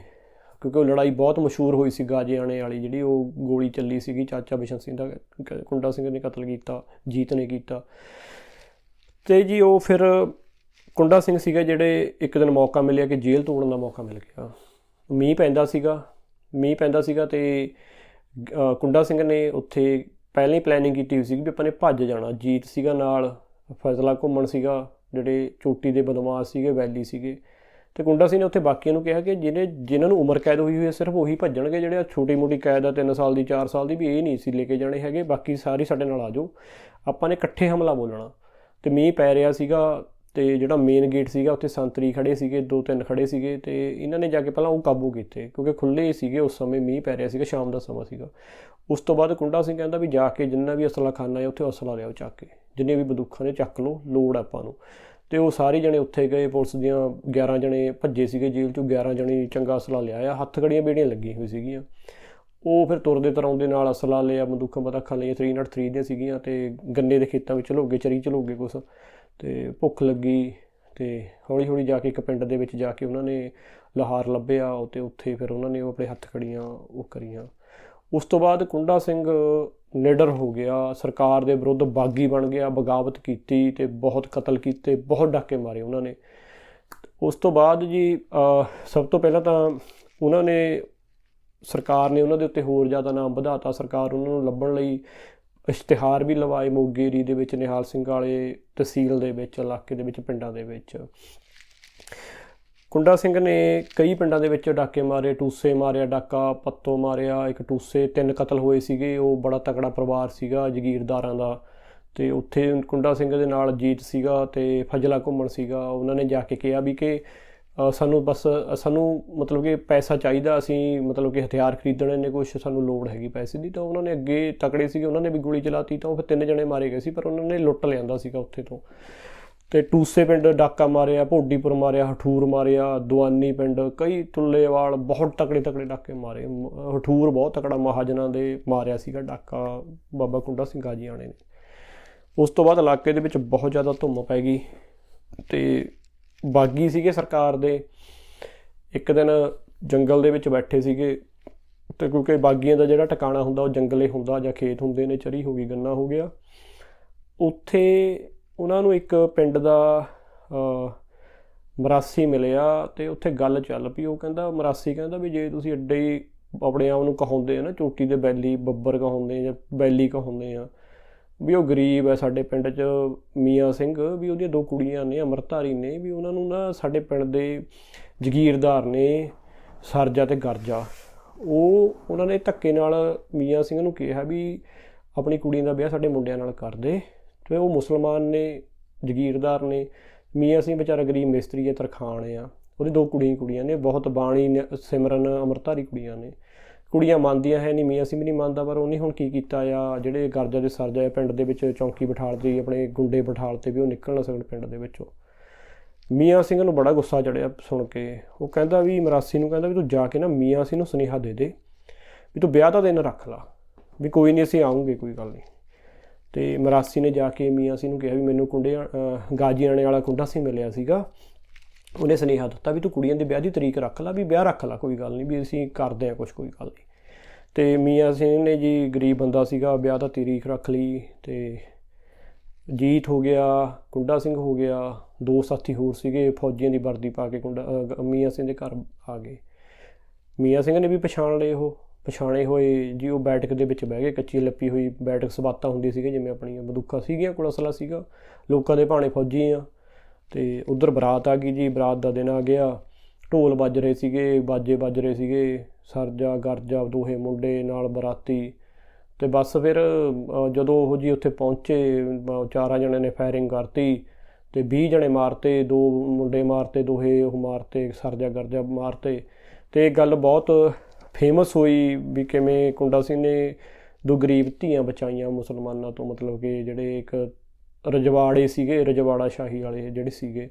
ਕਿਉਂਕਿ ਉਹ ਲੜਾਈ ਬਹੁਤ ਮਸ਼ਹੂਰ ਹੋਈ ਸੀ ਗਾਜਿਆਣੇ ਵਾਲੀ ਜਿਹੜੀ ਉਹ ਗੋਲੀ ਚੱਲੀ ਸੀਗੀ, ਚਾਚਾ ਬਿਸ਼ਨ ਸਿੰਘ ਦਾ, ਕ- ਕੁੰਡਾ ਸਿੰਘ ਨੇ ਕਤਲ ਕੀਤਾ, ਜੀਤ ਨੇ ਕੀਤਾ। ਤੇ ਜੀ ਉਹ ਫਿਰ ਕੁੰਡਾ ਸਿੰਘ ਸੀਗਾ ਜਿਹੜੇ ਇੱਕ ਦਿਨ ਮੌਕਾ ਮਿਲਿਆ ਕਿ ਜੇਲ੍ਹ ਤੋੜਨ ਦਾ ਮੌਕਾ ਮਿਲ ਗਿਆ। ਮੀਂਹ ਪੈਂਦਾ ਸੀਗਾ, ਮੀਂਹ ਪੈਂਦਾ ਸੀਗਾ ਤੇ ਕੁੰਡਾ ਸਿੰਘ ਨੇ ਉੱਥੇ ਪਹਿਲਾਂ ਹੀ ਪਲੈਨਿੰਗ ਕੀਤੀ ਹੋਈ ਸੀ ਵੀ ਆਪਾਂ ਨੇ ਭੱਜ ਜਾਣਾ। ਜੀਤ ਸੀਗਾ ਨਾਲ, ਫੈਸਲਾ ਘੁੰਮਣ ਸੀਗਾ ਜਿਹੜੇ ਚੋਟੀ ਦੇ ਬਦਮਾਸ਼ ਸੀਗੇ, ਵੈਲੀ ਸੀਗੇ। ਤੇ ਕੁੰਡਾ ਸਿੰਘ ਨੇ ਉੱਥੇ ਬਾਕੀਆਂ ਨੂੰ ਕਿਹਾ ਕਿ ਜਿਹਨੇ ਜਿਨ੍ਹਾਂ ਨੂੰ ਉਮਰ ਕੈਦ ਹੋਈ ਹੋਈ ਹੈ, ਸਿਰਫ ਉਹੀ ਭੱਜਣਗੇ ਜਿਹੜੇ ਛੋਟੀ ਮੋਟੀ ਕੈਦ ਆ 3 ਸਾਲ ਦੀ 4 ਸਾਲ ਦੀ ਵੀ ਇਹ ਨਹੀਂ ਸੀ ਲੈ ਕੇ ਜਾਣੇ ਹੈਗੇ। ਬਾਕੀ ਸਾਰੇ ਸਾਡੇ ਨਾਲ ਆ ਜਾਓ। ਆਪਾਂ ਨੇ ਇਕੱਠੇ ਹਮਲਾ ਬੋਲਣਾ। ਤੇ ਮੀਂਹ ਪੈ ਰਿਹਾ ਸੀਗਾ ਤੇ ਜਿਹੜਾ ਮੇਨ ਗੇਟ ਸੀਗਾ, ਉੱਥੇ ਸੰਤਰੀ ਖੜੇ ਸੀਗੇ ਦੋ ਤਿੰਨ ਖੜੇ ਸੀਗੇ ਤੇ ਇਹਨਾਂ ਨੇ ਜਾ ਕੇ ਪਹਿਲਾਂ ਉਹ ਕਾਬੂ ਕੀਤੇ, ਕਿਉਂਕਿ ਖੁੱਲੇ ਸੀਗੇ ਉਸ ਸਮੇਂ ਮੀਂਹ ਪੈ ਰਿਹਾ ਸੀਗਾ, ਸ਼ਾਮ ਦਾ ਸਮਾਂ ਸੀਗਾ। ਉਸ ਤੋਂ ਬਾਅਦ ਕੁੰਡਾ ਸਿੰਘ ਕਹਿੰਦਾ ਵੀ ਜਾ ਕੇ ਜਿੰਨਾ ਵੀ ਅਸਲਾ ਖਾਨਾ ਹੈ, ਉੱਥੇ ਅਸਲਾ ਲਿਆਓ ਚੱਕ ਕੇ। ਜਿੰਨੇ ਵੀ ਬੰਦੂਕਾਂ ਨੇ ਚੱਕ ਲਓ, ਲੋੜ ਆਪਾਂ ਨੂੰ। ਤੇ ਉਹ ਸਾਰੇ ਜਣੇ ਉੱਥੇ ਗਏ, ਪੁਲਿਸ ਦੀਆਂ 11 ਜਣੇ ਭੱਜੇ ਸੀਗੇ ਜੇਲ੍ਹ ਚੋਂ 11 ਜਣੇ ਚੰਗਾ ਅਸਲਾ ਲਿਆਇਆ ਹੱਥ ਗੜੀਆਂ ਬੇੜੀਆਂ ਲੱਗੀਆਂ ਹੋਈ ਸੀਗੀਆਂ। ਉਹ ਫਿਰ ਤੁਰਦੇ ਤਰਾਉਂਦੇ ਨਾਲ ਅਸਲਾ ਲਿਆ, ਬੰਦੂਕਾਂ ਪਤਾ ਅੱਖਾਂ ਲਈਆਂ 303 ਦੀਆਂ ਸੀਗੀਆਂ ਤੇ ਗੰਨੇ ਦੇ ਖੇਤਾਂ ਵਿੱਚ ਲੋਗੇ ਚਰੀ ਚਲੋਗੇ ਕੁਛ। ਤੇ ਭੁੱਖ ਲੱਗੀ ਤੇ ਹੌਲੀ ਹੌਲੀ ਜਾ ਕੇ ਇੱਕ ਪਿੰਡ ਦੇ ਵਿੱਚ ਜਾ ਕੇ ਉਹਨਾਂ ਨੇ ਲਹਾਰ ਲੱਭਿਆ ਉਹ ਤੇ ਉੱਥੇ ਫਿਰ ਉਹਨਾਂ ਨੇ ਉਹ ਆਪਣੇ ਹੱਥ ਖੜੀਆਂ, ਉਹ ਕਰੀਆਂ। ਉਸ ਤੋਂ ਬਾਅਦ ਕੁੰਡਾ ਸਿੰਘ ਨਿਡਰ ਹੋ ਗਿਆ, ਸਰਕਾਰ ਦੇ ਵਿਰੁੱਧ ਬਾਗੀ ਬਣ ਗਿਆ, ਬਗਾਵਤ ਕੀਤੀ ਤੇ ਬਹੁਤ ਕਤਲ ਕੀਤੇ, ਬਹੁਤ ਡਾਕੇ ਮਾਰੇ ਉਹਨਾਂ ਨੇ। ਉਸ ਤੋਂ ਬਾਅਦ ਜੀ ਸਭ ਤੋਂ ਪਹਿਲਾਂ ਤਾਂ ਉਹਨਾਂ ਨੇ, ਸਰਕਾਰ ਨੇ ਉਹਨਾਂ ਦੇ ਉੱਤੇ ਹੋਰ ਜ਼ਿਆਦਾ ਨਾਮ ਵਧਾਤਾ। ਸਰਕਾਰ ਉਹਨਾਂ ਨੂੰ ਲੱਭਣ ਲਈ ਇਸ਼ਤਿਹਾਰ ਵੀ ਲਵਾਏ ਮੋਗੇਰੀ ਦੇ ਵਿੱਚ, ਨਿਹਾਲ ਸਿੰਘ ਵਾਲੇ ਤਹਿਸੀਲ ਦੇ ਵਿੱਚ, ਇਲਾਕੇ ਦੇ ਵਿੱਚ, ਪਿੰਡਾਂ ਦੇ ਵਿੱਚ। ਕੁੰਡਾ ਸਿੰਘ ਨੇ ਕਈ ਪਿੰਡਾਂ ਦੇ ਵਿੱਚ ਡਾਕੇ ਮਾਰੇ, ਟੂਸੇ ਮਾਰਿਆ, ਡਾਕਾ ਪੱਤੋ ਮਾਰਿਆ, ਇੱਕ ਟੂਸੇ, ਤਿੰਨ ਕਤਲ ਹੋਏ ਸੀਗੇ, ਉਹ ਬੜਾ ਤਕੜਾ ਪਰਿਵਾਰ ਸੀਗਾ, ਜਗੀਰਦਾਰਾਂ ਦਾ। ਤੇ ਉੱਥੇ ਕੁੰਡਾ ਸਿੰਘ ਦੇ ਨਾਲ ਜੀਤ ਸੀਗਾ ਤੇ ਫਜਲਾ ਘੁੰਮਣ ਸੀਗਾ। ਉਹਨਾਂ ਨੇ ਜਾ ਕੇ ਕਿਹਾ ਵੀ ਕਿ ਸਾਨੂੰ ਬਸ, ਸਾਨੂੰ ਮਤਲਬ ਕਿ ਪੈਸਾ ਚਾਹੀਦਾ, ਅਸੀਂ ਮਤਲਬ ਕਿ ਹਥਿਆਰ ਖਰੀਦਣੇ ਨੇ ਕੁਝ ਸਾਨੂੰ ਲੋੜ ਹੈਗੀ ਪੈਸੇ ਦੀ। ਤਾਂ ਉਹਨਾਂ ਨੇ ਅੱਗੇ ਤਕੜੇ ਸੀਗੇ, ਉਹਨਾਂ ਨੇ ਵੀ ਗੋਲੀ ਚਲਾਤੀ, ਤਾਂ ਉਹ ਫਿਰ ਤਿੰਨ ਜਣੇ ਮਾਰੇ ਗਏ ਸੀ, ਪਰ ਉਹਨਾਂ ਨੇ ਲੁੱਟ ਲਿਆਂਦਾ ਸੀਗਾ ਉੱਥੇ ਤੋਂ। ਤੇ ਟੂਸੇ ਪਿੰਡ ਡਾਕਾ ਮਾਰਿਆ, ਭੋਡੀਪੁਰ ਮਾਰਿਆ, ਹਠੂਰ ਮਾਰਿਆ ਦੁਆਨੀ ਪਿੰਡ, ਕਈ ਤੁੱਲੇਵਾਲ ਬਹੁਤ ਤਕੜੇ ਤਕੜੇ ਡਾਕੇ ਮਾਰੇ। ਮ- ਹਠੂਰ ਬਹੁਤ ਤਕੜਾ ਮਹਾਜਨਾਂ ਦੇ ਮਾਰਿਆ ਸੀਗਾ ਡਾਕਾ ਬਾਬਾ ਕੁੰਡਾ ਸਿੰਘ ਗਾਜੀਆਣੇ ਨੇ। ਉਸ ਤੋਂ ਬਾਅਦ ਇਲਾਕੇ ਦੇ ਵਿੱਚ ਬਹੁਤ ਜ਼ਿਆਦਾ ਧੁੰਮ ਪੈ ਗਈ ਤੇ ਬਾਗੀ ਸੀਗੇ ਸਰਕਾਰ ਦੇ। ਇੱਕ ਦਿਨ ਜੰਗਲ ਦੇ ਵਿੱਚ ਬੈਠੇ ਸੀਗੇ ਤੇ ਕਿਉਂਕਿ ਬਾਗੀਆਂ ਦਾ ਜਿਹੜਾ ਟਿਕਾਣਾ ਹੁੰਦਾ ਉਹ ਜੰਗਲੇ ਹੁੰਦਾ ਜਾਂ ਖੇਤ ਹੁੰਦੇ ਨੇ, ਚਰੀ ਹੋ ਗਈ, ਗੰਨਾ ਹੋ ਗਿਆ। ਉੱਥੇ ਉਹਨਾਂ ਨੂੰ ਇੱਕ ਪਿੰਡ ਦਾ ਮਰਾਸੀ ਮਿਲਿਆ ਤੇ ਉੱਥੇ ਗੱਲ ਚੱਲ ਪਈ। ਉਹ ਕਹਿੰਦਾ, ਮਰਾਸੀ ਕਹਿੰਦਾ ਵੀ ਜੇ ਤੁਸੀਂ ਐਡੇ ਹੀ ਆਪਣੇ ਆਪ ਨੂੰ ਕਹਾਉਂਦੇ ਆ ਨਾ, ਚੋਟੀ ਦੇ ਬੈਲੀ, ਬੱਬਰ ਕਹਾਉਂਦੇ ਜਾਂ ਬੈਲੀ ਕਹਾਉਂਦੇ ਆ, ਵੀ ਉਹ ਗਰੀਬ ਹੈ ਸਾਡੇ ਪਿੰਡ 'ਚ, ਮੀਆਂ ਸਿੰਘ, ਵੀ ਉਹਦੀਆਂ ਦੋ ਕੁੜੀਆਂ ਨੇ, ਅੰਮ੍ਰਿਤਧਾਰੀ ਨੇ, ਵੀ ਉਹਨਾਂ ਨੂੰ ਨਾ ਸਾਡੇ ਪਿੰਡ ਦੇ ਜਗੀਰਦਾਰ ਨੇ, ਸਰਜਾ ਤੇ ਗਰਜਾ। ਉਹ ਉਹਨਾਂ ਨੇ ਧੱਕੇ ਨਾਲ ਮੀਆਂ ਸਿੰਘ ਨੂੰ ਕਿਹਾ ਵੀ ਆਪਣੀ ਕੁੜੀ ਦਾ ਵਿਆਹ ਸਾਡੇ ਮੁੰਡਿਆਂ ਨਾਲ ਕਰ ਦੇ। ਤੇ ਉਹ ਮੁਸਲਮਾਨ ਨੇ, ਜਗੀਰਦਾਰ ਨੇ ਮੀਆਂ ਸਿੰਘ ਵਿਚਾਰਾ ਗਰੀਬ ਮਿਸਤਰੀ ਹੈ ਤਰਖਾਣ ਆ। ਉਹਦੇ ਦੋ ਕੁੜੀਆਂ ਕੁੜੀਆਂ ਨੇ, ਬਹੁਤ ਬਾਣੀ ਨੇ- ਸਿਮਰਨ ਅੰਮ੍ਰਿਤਧਾਰੀ ਕੁੜੀਆਂ ਨੇ। ਕੁੜੀਆਂ ਮੰਨਦੀਆਂ ਹੈ ਨਹੀਂ ਮੀਆਂ ਸਿੰਘ ਵੀ ਨਹੀਂ ਮੰਨਦਾ, ਪਰ ਉਹਨੇ ਹੁਣ ਕੀ ਕੀਤਾ ਆ? ਜਿਹੜੇ ਗਰਜਾ ਦੇ ਸਰਜਾ ਆ ਪਿੰਡ ਦੇ ਵਿੱਚ, ਚੌਂਕੀ ਬਿਠਾਲ ਬਿਠਾਲਦੀ ਆਪਣੇ ਗੁੰਡੇ ਬਿਠਾਲਤੇ ਵੀ ਉਹ ਨਿਕਲ ਨਾ ਸਕਣ ਪਿੰਡ ਦੇ ਵਿੱਚੋਂ। ਮੀਆਂ ਸਿੰਘ ਨੂੰ ਬੜਾ ਗੁੱਸਾ ਚੜਿਆ ਸੁਣ ਕੇ। ਉਹ ਕਹਿੰਦਾ ਵੀ, ਮਰਾਸੀ ਨੂੰ ਕਹਿੰਦਾ ਵੀ, ਤੂੰ ਜਾ ਕੇ ਨਾ ਮੀਆਂ ਸਿੰਘ ਨੂੰ ਸੁਨੇਹਾ ਦੇ ਦੇ, ਵੀ ਤੂੰ ਵਿਆਹ ਦਾ ਦਿਨ ਰੱਖ ਲਾ। ਵੀ ਕੋਈ ਨਹੀਂ, ਅਸੀਂ ਆਉਂਗੇ, ਕੋਈ ਗੱਲ ਨਹੀਂ। ਤੇ ਮਰਾਸੀ ਨੇ ਜਾ ਕੇ ਮੀਆਂ ਸਿੰਘ ਨੂੰ ਕਿਹਾ ਵੀ ਮੈਨੂੰ ਕੁੰਡੇ ਗਾਜੀ ਗਾਜੀਆਣੇ ਵਾਲਾ ਕੁੰਡਾ ਸੀ ਮਿਲਿਆ ਸੀਗਾ। ਉਹਨੇ ਸੁਨੇਹਾ ਦਿੱਤਾ ਵੀ ਤੂੰ ਕੁੜੀਆਂ ਦੇ ਵਿਆਹ ਦੀ ਤਰੀਕ ਰੱਖ ਲੈ, ਵੀ ਵਿਆਹ ਰੱਖ ਲੈ, ਕੋਈ ਗੱਲ ਨਹੀਂ ਵੀ ਅਸੀਂ ਕਰਦੇ ਆ ਕੁਝ ਕੋਈ ਗੱਲ ਨਹੀਂ। ਤੇ ਮੀਆਂ ਸਿੰਘ ਨੇ ਜੀ ਗਰੀਬ ਬੰਦਾ ਸੀਗਾ, ਵਿਆਹ ਦਾ ਤਰੀਕ ਰੱਖ ਲਈ ਤੇ ਜੀਤ ਹੋ ਗਿਆ, ਕੁੰਡਾ ਸਿੰਘ ਹੋ ਗਿਆ, ਦੋ ਸਾਥੀ ਹੋਰ ਸੀਗੇ, ਫੌਜੀਆਂ ਦੀ ਵਰਦੀ ਪਾ ਕੇ ਕੁੰਡਾ ਮੀਆਂ ਸਿੰਘ ਦੇ ਘਰ ਆ ਗਏ। ਮੀਆਂ ਸਿੰਘ ਨੇ ਵੀ ਪਛਾਣ ਲਏ ਉਹ। ਪਛਾਣੇ ਹੋਏ ਜੀ, ਉਹ ਬੈਠਕ ਦੇ ਵਿੱਚ ਬਹਿ ਗਏ, ਕੱਚੀ ਲੱਪੀ ਹੋਈ ਬੈਠਕ ਸਬਾਤਾ ਹੁੰਦੀ ਸੀਗੀ ਜਿਵੇਂ ਆਪਣੀਆਂ ਬੰਦੂਕਾਂ ਸੀਗੀਆਂ ਕੋਲ ਅਸਲਾ ਸੀਗਾ। ਲੋਕਾਂ ਦੇ ਭਾਣੇ ਫੌਜੀ ਆ। ਤੇ ਉਧਰ ਬਰਾਤ ਆ ਗਈ ਜੀ, ਬਰਾਤ ਦਾ ਦਿਨ ਆ ਗਿਆ। ਢੋਲ ਵੱਜ ਰਹੇ ਸੀਗੇ, ਬਾਜੇ ਵੱਜ ਰਹੇ ਸੀਗੇ। ਸਰਜਾ, ਗਰਜਾ, ਦੋਹੇ ਮੁੰਡੇ, ਨਾਲ ਬਰਾਤੀ। ਤੇ ਬਸ ਫਿਰ ਜਦੋਂ ਉਹ ਜੀ ਉੱਥੇ ਪਹੁੰਚੇ ਚਾਰਾਂ ਜਣਿਆਂ ਨੇ ਫਾਇਰਿੰਗ ਕਰਤੀ ਤੇ 20 ਜਣੇ ਮਾਰਤੇ, ਦੋ ਮੁੰਡੇ ਮਾਰਤੇ, ਦੋਹੇ ਉਹ ਮਾਰਤੇ ਸਰਜਾ, ਗਰਜਾ ਮਾਰਤੇ। ਤੇ ਇਹ ਗੱਲ ਬਹੁਤ ਫੇਮਸ ਹੋਈ ਵੀ ਕਿਵੇਂ ਕੁੰਡਾ ਸਿੰਘ ਨੇ ਦੋ ਗਰੀਬ ਧੀਆਂ ਬਚਾਈਆਂ ਮੁਸਲਮਾਨਾਂ ਤੋਂ, ਮਤਲਬ ਕਿ ਜਿਹੜੇ ਇੱਕ ਰਜਵਾੜੇ ਸੀਗੇ, ਰਜਵਾੜਾ ਸ਼ਾਹੀ ਵਾਲੇ ਜਿਹੜੇ ਸੀਗੇ।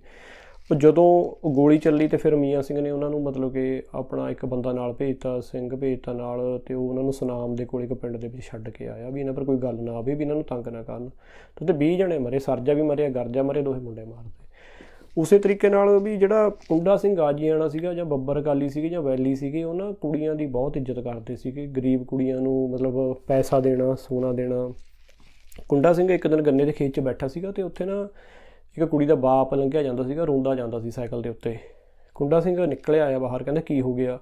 ਉਹ ਜਦੋਂ ਗੋਲੀ ਚੱਲੀ ਤੇ ਫਿਰ ਮੀਆਂ ਸਿੰਘ ਨੇ ਉਹਨਾਂ ਨੂੰ ਮਤਲਬ ਕਿ ਆਪਣਾ ਇੱਕ ਬੰਦਾ ਨਾਲ ਭੇਜਤਾ, ਸਿੰਘ ਭੇਜਤਾ ਨਾਲ ਤੇ ਉਹ ਉਹਨਾਂ ਨੂੰ ਸੁਨਾਮ ਦੇ ਕੋਲ ਇੱਕ ਪਿੰਡ ਦੇ ਵਿੱਚ ਛੱਡ ਕੇ ਆਇਆ ਵੀ ਇਹਨਾਂ ਪਰ ਕੋਈ ਗੱਲ ਨਾ ਆਵੇ, ਵੀ ਇਹਨਾਂ ਨੂੰ ਤੰਗ ਨਾ ਕਰਨ। ਤੇ 20 ਜਣੇ ਮਰੇ, ਸਰਜਾ ਵੀ ਮਰਿਆ, ਗਰਜਾ ਮਰੇ, ਦੋਹੇ ਮੁੰਡੇ ਮਾਰਦੇ ਉਸੇ ਤਰੀਕੇ ਨਾਲ ਵੀ ਜਿਹੜਾ ਕੁੰਡਾ ਸਿੰਘ ਆਜੀਆਣਾ ਸੀਗਾ ਜਾਂ ਬੱਬਰ ਅਕਾਲੀ ਸੀਗੇ ਜਾਂ ਵੈਲੀ ਸੀਗੇ, ਉਹਨਾਂ ਕੁੜੀਆਂ ਦੀ ਬਹੁਤ ਇੱਜ਼ਤ ਕਰਦੇ ਸੀਗੇ। ਗਰੀਬ ਕੁੜੀਆਂ ਨੂੰ ਮਤਲਬ ਪੈਸਾ ਦੇਣਾ, ਸੋਨਾ ਦੇਣਾ। ਕੁੰਡਾ ਸਿੰਘ ਇੱਕ ਦਿਨ ਗੰਨੇ ਦੇ ਖੇਤ 'ਚ ਬੈਠਾ ਸੀਗਾ ਤੇ ਉੱਥੇ ਨਾ ਇੱਕ ਕੁੜੀ ਦਾ ਬਾਪ ਲੰਘਿਆ ਜਾਂਦਾ ਸੀਗਾ, ਰੋਂਦਾ ਜਾਂਦਾ ਸੀ ਸਾਈਕਲ ਦੇ ਉੱਤੇ। ਕੁੰਡਾ ਸਿੰਘ ਨਿਕਲਿਆ ਆਇਆ ਬਾਹਰ, ਕਹਿੰਦਾ, ਕੀ ਹੋ ਗਿਆ?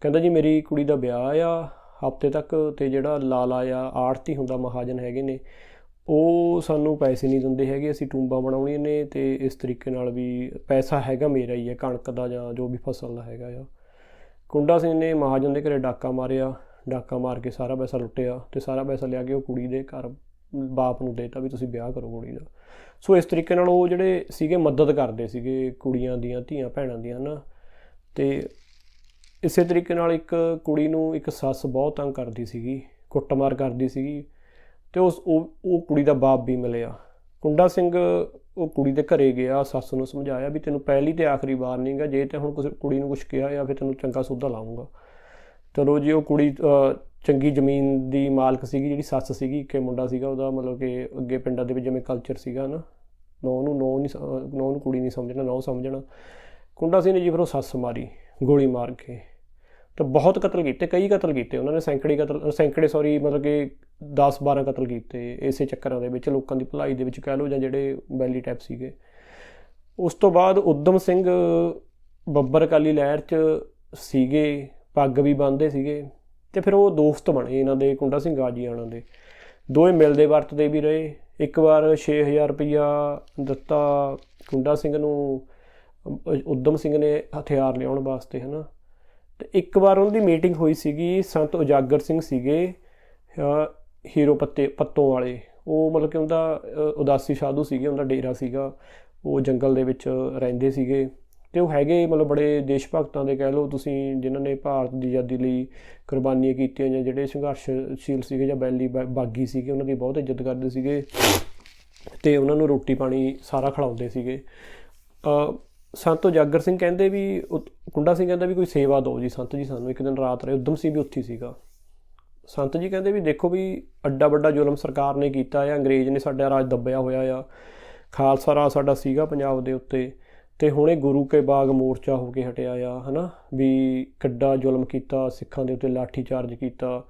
ਕਹਿੰਦਾ, ਜੀ, ਮੇਰੀ ਕੁੜੀ ਦਾ ਵਿਆਹ ਆ, ਹਫ਼ਤੇ ਤੱਕ ਤੇ ਜਿਹੜਾ ਲਾਲਾ ਆ ਆੜਤੀ ਹੁੰਦਾ ਮਹਾਜਨ ਹੈਗੇ ਨੇ। ਉਹ ਸਾਨੂੰ ਪੈਸੇ ਨਹੀਂ ਦਿੰਦੇ ਹੈਗੇ, ਅਸੀਂ ਟੂੰਬਾਂ ਬਣਾਉਣੀਆਂ ਨੇ ਤੇ ਇਸ ਤਰੀਕੇ ਨਾਲ ਵੀ ਪੈਸਾ ਹੈਗਾ ਮੇਰਾ ਹੀ ਹੈ, ਕਣਕ ਦਾ ਜਾਂ ਜੋ ਵੀ ਫਸਲ ਦਾ ਹੈਗਾ ਆ। ਕੁੰਡਾ ਸਿੰਘ ਨੇ ਮਹਾਜਨ ਦੇ ਘਰੇ ਡਾਕਾ ਮਾਰਿਆ, ਡਾਕਾ ਮਾਰ ਕੇ ਸਾਰਾ ਪੈਸਾ ਲੁੱਟਿਆ ਤੇ ਸਾਰਾ ਪੈਸਾ ਲਿਆ ਕੇ ਉਹ ਕੁੜੀ ਦੇ ਘਰ ਬਾਪ ਨੂੰ ਦੇਤਾ ਵੀ ਤੁਸੀਂ ਵਿਆਹ ਕਰੋ ਕੁੜੀ ਦਾ। ਸੋ ਇਸ ਤਰੀਕੇ ਨਾਲ ਉਹ ਜਿਹੜੇ ਸੀਗੇ ਮਦਦ ਕਰਦੇ ਸੀਗੇ ਕੁੜੀਆਂ ਦੀਆਂ, ਧੀਆਂ ਭੈਣਾਂ ਦੀਆਂ ਨਾ। ਤੇ ਇਸੇ ਤਰੀਕੇ ਨਾਲ ਇੱਕ ਕੁੜੀ ਨੂੰ ਇੱਕ ਸੱਸ ਬਹੁਤ ਤੰਗ ਕਰਦੀ ਸੀਗੀ, ਕੁੱਟਮਾਰ ਕਰਦੀ ਸੀਗੀ। ਤੇ ਉਸ ਉਹ ਉਹ ਕੁੜੀ ਦਾ ਬਾਪ ਵੀ ਮਿਲਿਆ। ਕੁੰਡਾ ਸਿੰਘ ਉਹ ਕੁੜੀ ਦੇ ਘਰੇ ਗਿਆ, ਸੱਸ ਨੂੰ ਸਮਝਾਇਆ ਵੀ ਤੈਨੂੰ ਪਹਿਲੀ ਤੇ ਆਖਰੀ ਵਾਰ ਨਹੀਂਗਾ ਜੇ ਤੇ ਹੁਣ ਕੁਝ ਕੁੜੀ ਨੂੰ ਕੁਝ ਕਿਹਾ ਜਾਂ ਫਿਰ ਤੈਨੂੰ ਚੰਗਾ ਸੌਦਾ ਲਾਉਂਗਾ ਚਲੋ ਜੀ, ਉਹ ਕੁੜੀ ਚੰਗੀ ਜ਼ਮੀਨ ਦੀ ਮਾਲਕ ਸੀਗੀ, ਜਿਹੜੀ ਸੱਸ ਸੀਗੀ ਕਿ ਮੁੰਡਾ ਸੀਗਾ ਉਹਦਾ, ਮਤਲਬ ਕਿ ਅੱਗੇ ਪਿੰਡਾਂ ਦੇ ਵਿੱਚ ਜਿਵੇਂ ਕਲਚਰ ਸੀਗਾ ਨਾ। ਨੌ ਨੂੰ ਨੌ ਨਹੀਂ ਨੌ ਨੂੰ ਕੁੜੀ ਨਹੀਂ ਸਮਝਣਾ, ਨੌ ਸਮਝਣਾ। ਕੁੰਡਾ ਸਿੰਘ ਨੇ ਜੀ ਫਿਰ ਉਹ ਸੱਸ ਮਾਰੀ, ਗੋਲੀ ਮਾਰ ਕੇ। ਤਾਂ ਬਹੁਤ ਕਤਲ ਕੀਤੇ, ਕਈ ਕਤਲ ਕੀਤੇ ਉਹਨਾਂ ਨੇ, ਸੈਂਕੜੇ ਕਤਲ ਸੈਂਕੜੇ ਸੌਰੀ ਮਤਲਬ ਕਿ 10 12 ਕਤਲ ਕੀਤੇ ਇਸੇ ਚੱਕਰਾਂ ਦੇ ਵਿੱਚ, ਲੋਕਾਂ ਦੀ ਭਲਾਈ ਦੇ ਵਿੱਚ ਕਹਿ ਲਓ ਜਾਂ ਜਿਹੜੇ ਵੈਲੀ ਟੈਪ ਸੀਗੇ। ਉਸ ਤੋਂ ਬਾਅਦ ਉਦਮ ਸਿੰਘ ਬੱਬਰ ਅਕਾਲੀ ਲਹਿਰ 'ਚ ਸੀਗੇ, ਪੱਗ ਵੀ ਬੰਨ੍ਹਦੇ ਸੀਗੇ ਤੇ ਫਿਰ ਉਹ ਦੋਸਤ ਬਣੇ ਇਹਨਾਂ ਦੇ, ਕੁੰਡਾ ਸਿੰਘ ਗਾਜੀਆਣਾ ਦੇ। ਦੋਵੇਂ ਮਿਲਦੇ ਵਰਤਦੇ ਵੀ ਰਹੇ। ਇੱਕ ਵਾਰ 6000 ਰੁਪਇਆ ਦਿੱਤਾ ਕੁੰਡਾ ਸਿੰਘ ਨੂੰ ਅ- ਉਦਮ ਸਿੰਘ ਨੇ ਹਥਿਆਰ ਲਿਆਉਣ ਵਾਸਤੇ, ਹਨਾ। ਤੇ ਇੱਕ ਵਾਰ ਉਹਨਾਂ ਦੀ ਮੀਟਿੰਗ ਹੋਈ ਸੀਗੀ ਸੰਤ ਉਜਾਗਰ ਸਿੰਘ ਸੀਗੇ ਹੀਰੋ ਪੱਤੇ ਪੱਤੋਂ ਵਾਲੇ। ਉਹ ਮਤਲਬ ਕਿ ਉਹਦਾ ਅ, ਉਦਾਸੀ ਸਾਧੂ ਸੀਗੇ ਉਹਦਾ ਡੇਰਾ ਸੀਗਾ। ਉਹ ਜੰਗਲ ਦੇ ਵਿੱਚ ਰਹਿੰਦੇ ਸੀਗੇ। ਤੇ ਉਹ ਹੈਗੇ ਮਤਲਬ ਬੜੇ ਦੇਸ਼ ਭਗਤਾਂ ਦੇ ਕਹਿ ਲਓ ਤੁਸੀਂ ਜਿਨ੍ਹਾਂ ਨੇ ਭਾਰਤ ਦੀ ਆਜ਼ਾਦੀ ਲਈ ਕੁਰਬਾਨੀਆਂ ਕੀਤੀਆਂ ਜਾਂ ਜਿਹੜੇ ਸੰਘਰਸ਼ਸ਼ੀਲ ਸੀਗੇ ਜਾਂ ਬੈਲੀ ਬਾ- ਬਾਗੀ ਸੀਗੇ ਉਹਨਾਂ ਦੀ ਬਹੁਤ ਇੱਜ਼ਤ ਕਰਦੇ ਸੀਗੇ। ਤੇ ਉਹਨਾਂ ਨੂੰ ਰੋਟੀ ਪਾਣੀ ਸਾਰਾ ਖਿਲਾਉਂਦੇ ਸੀਗੇ। ਸੰਤ ਉਜਾਗਰ ਸਿੰਘ ਕਹਿੰਦੇ ਵੀ ਉਤ- ਕੁੰਡਾ ਸਿੰਘ ਕਹਿੰਦਾ ਵੀ ਕੋਈ ਸੇਵਾ ਦਿਓ ਜੀ, ਸੰਤ ਜੀ ਸਾਨੂੰ ਇੱਕ ਦਿਨ ਰਾਤ ਰਹੇ, ਉਦਮ ਸਿੰਘ ਵੀ ਉੱਥੇ ਸੀਗਾ। ਸੰਤ ਜੀ ਕਹਿੰਦੇ ਵੀ ਦੇਖੋ ਵੀ ਅੱਡਾ ਵੱਡਾ ਜ਼ੁਲਮ ਸਰਕਾਰ ਨੇ ਕੀਤਾ ਆ, ਅੰਗਰੇਜ਼ ਨੇ ਸਾਡਾ ਰਾਜ ਦੱਬਿਆ ਹੋਇਆ ਆ। ਖਾਲਸਾ ਰਾਜ ਸਾਡਾ ਸੀਗਾ ਪੰਜਾਬ ਦੇ ਉੱਤੇ, ਤੇ ਹੁਣੇ ਗੁਰੂ ਕੇ ਬਾਗ ਮੋਰਚਾ ਹੋ ਕੇ ਹਟਿਆ ਆ, ਹਨਾ? ਵੀ ਕਿੱਡਾ ਜ਼ੁਲਮ ਕੀਤਾ, ਸਿੱਖਾਂ ਦੇ ਉੱਤੇ ਲਾਠੀ ਚਾਰਜ ਕੀਤਾ।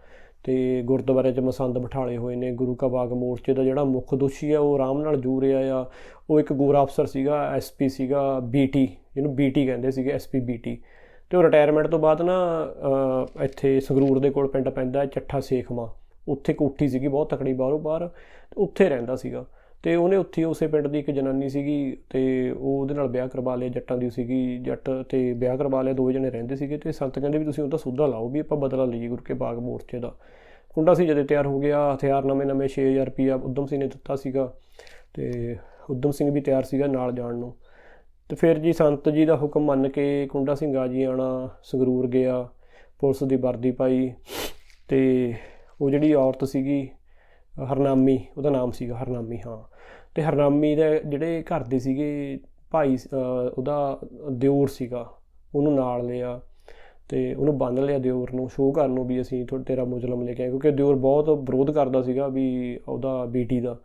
ਤੇ ਗੁਰਦੁਆਰੇ 'ਚ ਮਸੰਦ ਬਿਠਾਲੇ ਹੋਏ ਨੇ, ਗੁਰੂ ਕਾ ਬਾਗ ਮੋਰਚੇ ਦਾ ਜਿਹੜਾ ਮੁੱਖ ਦੋਸ਼ੀ ਆ, ਉਹ ਆਰਾਮ ਨਾਲ ਜੂ ਰਿਹਾ ਆ। ਉਹ ਇੱਕ ਗੋਰਾ ਅਫਸਰ ਸੀਗਾ ਐਸਪੀ ਸੀਗਾ ਬੀਟੀ ਜਿਹਨੂੰ ਬੀਟੀ ਕਹਿੰਦੇ ਸੀਗੇ ਐਸਪੀ ਬੀਟੀ ਤੇ ਉਹ ਰਿਟਾਇਰਮੈਂਟ ਤੋਂ ਬਾਅਦ ਨਾ ਇੱਥੇ ਸੰਗਰੂਰ ਦੇ ਕੋਲ ਪਿੰਡ ਪੈਂਦਾ, ਚੱਠਾ ਸੇਖਵਾ। ਉੱਥੇ ਕੋਠੀ ਸੀਗੀ, ਬਹੁਤ ਤਕੜੀ, ਬਾਹਰੋਂ ਬਾਹਰ, ਤੇ ਉੱਥੇ ਰਹਿੰਦਾ ਸੀਗਾ। ਤੇ ਉਹਨੇ ਉੱਥੇ ਉਸੇ ਪਿੰਡ ਦੀ ਇੱਕ ਜਨਾਨੀ ਸੀਗੀ ਤੇ ਉਹ ਉਹਦੇ ਨਾਲ ਵਿਆਹ ਕਰਵਾ ਲਿਆ ਜੱਟਾਂ ਦੀ ਸੀਗੀ, ਜੱਟ ਤੇ ਵਿਆਹ ਕਰਵਾ ਲਿਆ, ਦੋ ਜਣੇ ਰਹਿੰਦੇ ਸੀਗੇ ਤੇ ਸੰਤ ਕਹਿੰਦੇ ਵੀ ਤੁਸੀਂ ਉਹਦਾ ਸੌਦਾ ਲਾਓ ਵੀ ਆਪਾਂ ਬਦਲਾ ਲਈਏ ਗੁਰੂ ਕੇ ਬਾਗ ਮੋਰਚੇ ਦਾ। ਕੁੰਡਾ ਸੀ ਜਦੇ ਤਿਆਰ ਹੋ ਗਿਆ, ਹਥਿਆਰ ਨਵੇਂ ਨਵੇਂ 6000 ਰੁਪਿਆ ਉਦਮ ਸਿੰਘ ਨੇ ਦਿੱਤਾ ਸੀਗਾ ਤੇ ਉਦਮ ਸਿੰਘ ਵੀ ਤਿਆਰ ਸੀਗਾ ਨਾਲ ਜਾਣ ਨੂੰ। ਤੇ ਫਿਰ ਜੀ ਸੰਤ ਜੀ ਦਾ ਹੁਕਮ ਮੰਨ ਕੇ ਕੁੰਡਾ ਸਿੰਘ ਆ ਜੀ ਆਣਾ, ਸੰਗਰੂਰ ਗਿਆ, ਪੁਲਿਸ ਦੀ ਵਰਦੀ ਪਾਈ ਤੇ ਉਹ ਜਿਹੜੀ ਔਰਤ ਸੀਗੀ, ਹਰਨਾਮੀ, ਉਹਦਾ ਨਾਮ ਸੀਗਾ ਹਰਨਾਮੀ, ਹਾਂ। ਤੇ ਹਰਨਾਮੀ ਦੇ ਜਿਹੜੇ ਘਰ ਦੇ ਸੀਗੇ ਭਾਈ ਉਹਦਾ ਦਿਓਰ ਸੀਗਾ, ਉਹਨੂੰ ਨਾਲ ਲਿਆ ਤੇ ਉਹਨੂੰ ਬੰਨ ਲਿਆ ਦਿਓਰ ਨੂੰ ਸ਼ੋਅ ਕਰਨ ਨੂੰ ਵੀ ਅਸੀਂ ਥੋ- ਤੇਰਾ ਮੁਜ਼ਲਮ ਲੈ ਕੇ ਆਏ, ਕਿਉਂਕਿ ਦਿਓਰ ਬਹੁਤ ਵਿਰੋਧ ਕਰਦਾ ਸੀਗਾ ਵੀ ਉਹਦਾ ਬੀਟੀ ਦਾ।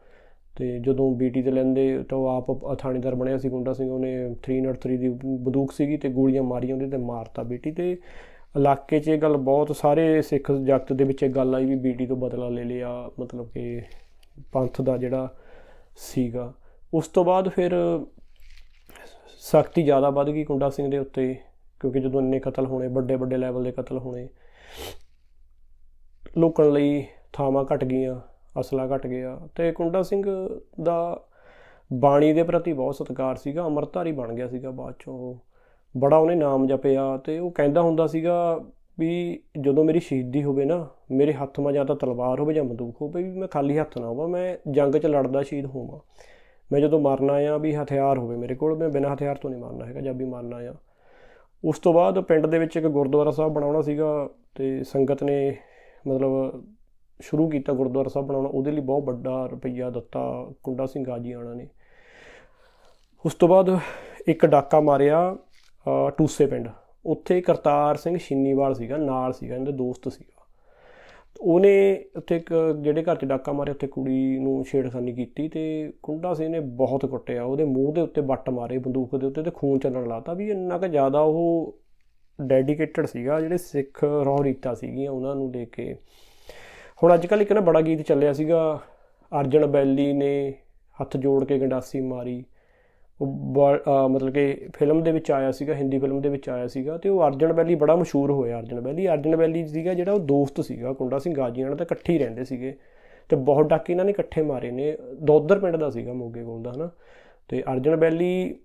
ਤੇ ਜਦੋਂ ਬੀਟੀ ਤੇ ਲੈਂਦੇ ਤਾਂ ਉਹ ਆਪ ਥਾਣੇਦਾਰ ਬਣਿਆ ਸੀ ਗੁੰਡਾ ਸਿੰਘ ਉਹਨੇ 303 ਦੀ ਬੰਦੂਕ ਸੀਗੀ ਤੇ ਗੋਲੀਆਂ ਮਾਰੀਆਂ ਉਹਦੇ ਤੇ, ਮਾਰਤਾ ਬੀਟੀ ਤੇ। ਇਲਾਕੇ 'ਚ ਇਹ ਗੱਲ ਬਹੁਤ, ਸਾਰੇ ਸਿੱਖ ਜਗਤ ਦੇ ਵਿੱਚ ਇਹ ਗੱਲ ਆਈ ਵੀ ਬੀਟੀ ਤੋਂ ਬਦਲਾ ਲੈ ਲਿਆ, ਮਤਲਬ ਕਿ ਪੰਥ ਦਾ ਜਿਹੜਾ ਸੀਗਾ। ਉਸ ਤੋਂ ਬਾਅਦ ਫਿਰ ਸਖਤੀ ਜ਼ਿਆਦਾ ਵੱਧ ਗਈ ਕੁੰਡਾ ਸਿੰਘ ਦੇ ਉੱਤੇ, ਕਿਉਂਕਿ ਜਦੋਂ ਇੰਨੇ ਕਤਲ ਹੋਣੇ, ਵੱਡੇ ਵੱਡੇ ਲੈਵਲ ਦੇ ਕਤਲ ਹੋਣੇ, ਲੁਕਣ ਲਈ ਥਾਵਾਂ ਘਟ ਗਈਆਂ, ਅਸਲਾ ਘਟ ਗਿਆ। ਤੇ ਕੁੰਡਾ ਸਿੰਘ ਦਾ ਬਾਣੀ ਦੇ ਪ੍ਰਤੀ ਬਹੁਤ ਸਤਿਕਾਰ ਸੀਗਾ, ਅੰਮ੍ਰਿਤਧਾਰੀ ਬਣ ਗਿਆ ਸੀਗਾ ਬਾਅਦ ਚੋਂ। ਉਹ ਬੜਾ ਉਹਨੇ ਨਾਮ ਜਪਿਆ ਤੇ ਉਹ ਕਹਿੰਦਾ ਹੁੰਦਾ ਸੀਗਾ ਵੀ ਜਦੋਂ ਮੇਰੀ ਸ਼ਹੀਦੀ ਹੋਵੇ ਨਾ, ਮੇਰੇ ਹੱਥ 'ਮਾ ਜਾਂ ਤਾਂ ਤਲਵਾਰ ਹੋਵੇ ਜਾਂ ਬੰਦੂਕ ਹੋਵੇ, ਵੀ ਮੈਂ ਖਾਲੀ ਹੱਥ ਨਾ ਹੋਵਾਂ, ਮੈਂ ਜੰਗ 'ਚ ਲੜਦਾ ਸ਼ਹੀਦ ਹੋਵਾਂ। ਮੈਂ ਜਦੋਂ ਮਰਨਾ ਆ ਵੀ ਹਥਿਆਰ ਹੋਵੇ ਮੇਰੇ ਕੋਲ, ਮੈਂ ਬਿਨਾਂ ਹਥਿਆਰ ਤੋਂ ਨਹੀਂ ਮਰਨਾ ਹੈਗਾ, ਜਦ ਵੀ ਮਰਨਾ ਆ। ਉਸ ਤੋਂ ਬਾਅਦ ਪਿੰਡ ਦੇ ਵਿੱਚ ਇੱਕ ਗੁਰਦੁਆਰਾ ਸਾਹਿਬ ਬਣਾਉਣਾ ਸੀਗਾ ਤੇ ਸੰਗਤ ਨੇ ਮਤਲਬ ਸ਼ੁਰੂ ਕੀਤਾ ਗੁਰਦੁਆਰਾ ਸਾਹਿਬ ਬਣਾਉਣਾ। ਉਹਦੇ ਲਈ ਬਹੁਤ ਵੱਡਾ ਰੁਪਈਆ ਦਿੱਤਾ ਕੁੰਡਾ ਸਿੰਘ ਗਾਜੀਆਣਾ ਨੇ। ਉਸ ਤੋਂ ਬਾਅਦ ਇੱਕ ਡਾਕਾ ਮਾਰਿਆ ਟੂਸੇ ਪਿੰਡ। ਉੱਥੇ ਕਰਤਾਰ ਸਿੰਘ ਛਿੰਨੀਵਾਲ ਸੀਗਾ, ਨਾਲ ਸੀਗਾ, ਇਹਦਾ ਦੋਸਤ ਸੀਗਾ। ਉਹਨੇ ਉੱਥੇ ਇੱਕ ਜਿਹੜੇ ਘਰ 'ਚ ਡਾਕਾ ਮਾਰਿਆ, ਉੱਥੇ ਕੁੜੀ ਨੂੰ ਛੇੜਖਾਨੀ ਕੀਤੀ ਤੇ ਕੁੰਡਾ ਸਿੰਘ ਨੇ ਬਹੁਤ ਕੁੱਟਿਆ। ਉਹਦੇ ਮੂੰਹ ਦੇ ਉੱਤੇ ਵੱਟ ਮਾਰੇ, ਬੰਦੂਕ ਦੇ ਉੱਤੇ ਤੇ ਖੂਨ ਚੱਲਣ ਲਾਤਾ ਵੀ ਇੰਨਾ ਕੁ ਜ਼ਿਆਦਾ ਉਹ ਡੈਡੀਕੇਟਡ ਸੀਗਾ, ਜਿਹੜੇ ਸਿੱਖ ਰੋਹ ਰੀਤਾਂ ਸੀਗੀਆਂ ਉਹਨਾਂ ਨੂੰ ਲੈ ਕੇ। ਹੁਣ ਅੱਜ ਕੱਲ੍ਹ ਇੱਕ ਨਾ ਬੜਾ ਗੀਤ ਚੱਲਿਆ ਸੀਗਾ, ਅਰਜਨ ਬੈਲੀ ਨੇ ਹੱਥ ਜੋੜ ਕੇ ਗੰਡਾਸੀ ਮਾਰੀ। ਮਤਲਬ ਕਿ ਫਿਲਮ ਦੇ ਵਿੱਚ ਆਇਆ ਸੀਗਾ ਹਿੰਦੀ ਫਿਲਮ ਦੇ ਵਿੱਚ ਆਇਆ ਸੀਗਾ ਤੇ ਉਹ ਅਰਜਨ ਬੈਲੀ ਬੜਾ ਮਸ਼ਹੂਰ ਹੋਇਆ ਅਰਜਨ ਬੈਲੀ। ਅਰਜਨ ਬੈਲੀ ਸੀਗਾ ਜਿਹੜਾ ਉਹ ਦੋਸਤ ਸੀਗਾ ਕੁੰਡਾ ਸਿੰਘ ਗਾਜੀਆਣਾ ਤਾਂ ਇਕੱਠੇ ਹੀ ਰਹਿੰਦੇ ਸੀਗੇ ਤੇ ਬਹੁਤ ਡਾਕੇ ਇਹਨਾਂ ਨੇ ਇਕੱਠੇ ਮਾਰੇ ਨੇ। ਦੋਦਰ ਪਿੰਡ ਦਾ ਸੀਗਾ ਮੋਗੇ ਕੋਲ ਦਾ ਹਨਾ? ਤੇ ਅਰਜਨ ਬੈਲੀ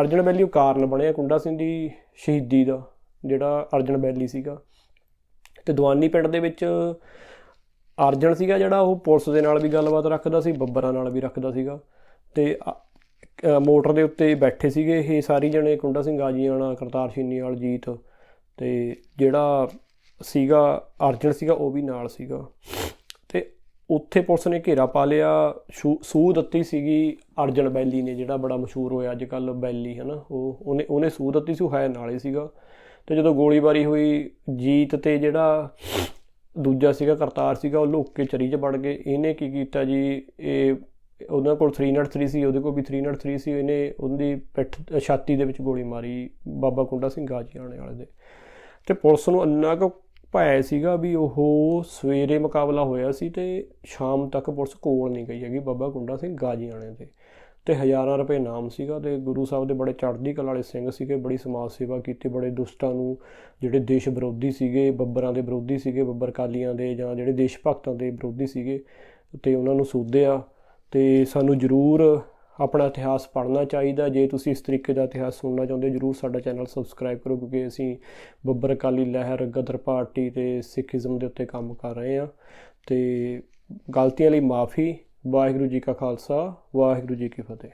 ਅਰਜਨ ਬੈਲੀ ਉਹ ਕਾਰਨ ਬਣਿਆ ਕੁੰਡਾ ਸਿੰਘ ਦੀ ਸ਼ਹੀਦੀ ਦਾ ਜਿਹੜਾ ਅਰਜਨ ਬੈਲੀ ਸੀਗਾ। ਤੇ ਦਵਾਨੀ ਪਿੰਡ ਦੇ ਵਿੱਚ ਅਰਜਨ ਸੀਗਾ ਜਿਹੜਾ ਉਹ ਪੁਲਿਸ ਦੇ ਨਾਲ ਵੀ ਗੱਲਬਾਤ ਰੱਖਦਾ ਸੀ ਬੱਬਰਾਂ ਨਾਲ ਵੀ ਰੱਖਦਾ ਸੀਗਾ। ਤੇ ਅ, ਮੋਟਰ ਦੇ ਉੱਤੇ ਬੈਠੇ ਸੀਗੇ ਇਹ ਸਾਰੇ ਜਣੇ, ਕੁੰਡਾ ਸਿੰਘ ਆਜੀਆਣਾ, ਕਰਤਾਰ ਛੀਨੀਵਾਲ, ਜੀਤ ਤੇ ਜਿਹੜਾ ਸੀਗਾ ਅਰਜਨ ਸੀਗਾ ਉਹ ਵੀ ਨਾਲ ਸੀਗਾ। ਤੇ ਉੱਥੇ ਪੁਲਿਸ ਨੇ ਘੇਰਾ ਪਾ ਲਿਆ, ਸ਼ੂ- ਸੂਹ ਦਿੱਤੀ ਸੀਗੀ ਅਰਜਨ ਬੈਲੀ ਨੇ, ਜਿਹੜਾ ਬੜਾ ਮਸ਼ਹੂਰ ਹੋਇਆ ਅੱਜ ਕੱਲ ਬੈਲੀ, ਹਨਾ, ਉਹ, ਉਹਨੇ ਉਹਨੇ ਸੂਹ ਦਿੱਤੀ ਸੀ, ਉਹ ਹੈ ਨਾਲੇ ਸੀਗਾ। ਤੇ ਜਦੋਂ ਗੋਲੀਬਾਰੀ ਹੋਈ, ਜੀਤ ਤੇ ਜਿਹੜਾ ਦੂਜਾ ਸੀਗਾ ਕਰਤਾਰ ਸੀਗਾ, ਉਹ ਲੁੱਕ ਕੇ ਚਰੀ 'ਚ ਵੜ ਗਏ। ਇਹਨੇ ਕੀ ਕੀਤਾ ਜੀ, ਇਹ ਉਹਨਾਂ ਕੋਲ 303 ਸੀ, ਉਹਦੇ ਕੋਲ ਵੀ 303 ਸੀ, ਇਹਨੇ ਉਹਦੀ ਪਿੱਠ, ਛਾਤੀ ਦੇ ਵਿੱਚ ਗੋਲੀ ਮਾਰੀ ਬਾਬਾ ਕੁੰਡਾ ਸਿੰਘ ਗਾਜੀਆਣੇ ਵਾਲੇ ਦੇ। ਤੇ ਪੁਲਿਸ ਨੂੰ ਇੰਨਾ ਕੁ ਭੈ ਸੀਗਾ ਵੀ ਉਹ ਸਵੇਰੇ ਮੁਕਾਬਲਾ ਹੋਇਆ ਸੀ ਤੇ ਸ਼ਾਮ ਤੱਕ ਪੁਲਿਸ ਕੋਲ ਨਹੀਂ ਗਈ ਹੈਗੀ ਬਾਬਾ ਕੁੰਡਾ ਸਿੰਘ ਗਾਜੀਆਣੇ ਦੇ। ਤੇ ਹਜ਼ਾਰਾਂ ਰੁਪਏ ਨਾਮ ਸੀਗਾ ਤੇ ਗੁਰੂ ਸਾਹਿਬ ਦੇ ਬੜੇ ਚੜ੍ਹਦੀ ਕਲਾ ਵਾਲੇ ਸਿੰਘ ਸੀਗੇ, ਬੜੀ ਸਮਾਜ ਸੇਵਾ ਕੀਤੀ, ਬੜੇ ਦੁਸ਼ਟਾਂ ਨੂੰ ਜਿਹੜੇ ਦੇਸ਼ ਵਿਰੋਧੀ ਸੀਗੇ, ਬੱਬਰਾਂ ਦੇ ਵਿਰੋਧੀ ਸੀਗੇ, ਬੱਬਰ ਕਾਲੀਆਂ ਦੇ ਜਾਂ ਜਿਹੜੇ ਦੇਸ਼ ਭਗਤਾਂ ਦੇ ਵਿਰੋਧੀ ਸੀਗੇ, ਤੇ ਉਹਨਾਂ ਨੂੰ ਸੂਦਿਆ ਤੇ ਸਾਨੂੰ ਜ਼ਰੂਰ ਆਪਣਾ ਇਤਿਹਾਸ ਪੜ੍ਹਨਾ ਚਾਹੀਦਾ। ਜੇ ਤੁਸੀਂ ਇਸ ਤਰੀਕੇ ਦਾ ਇਤਿਹਾਸ ਸੁਣਨਾ ਚਾਹੁੰਦੇ ਹੋ, ਜ਼ਰੂਰ ਸਾਡਾ ਚੈਨਲ ਸਬਸਕ੍ਰਾਈਬ ਕਰੋ, ਕਿਉਂਕਿ ਅਸੀਂ ਬੱਬਰ ਅਕਾਲੀ ਲਹਿਰ, ਗਦਰ ਪਾਰਟੀ ਤੇ ਸਿੱਖੀਜ਼ਮ ਦੇ ਉੱਤੇ ਕੰਮ ਕਰ ਰਹੇ ਹਾਂ। ਤੇ ਗਲਤੀਆਂ ਲਈ ਮਾਫੀ। ਵਾਹਿਗੁਰੂ ਜੀ ਕਾ ਖਾਲਸਾ, ਵਾਹਿਗੁਰੂ ਜੀ ਕੀ ਫਤਿਹ।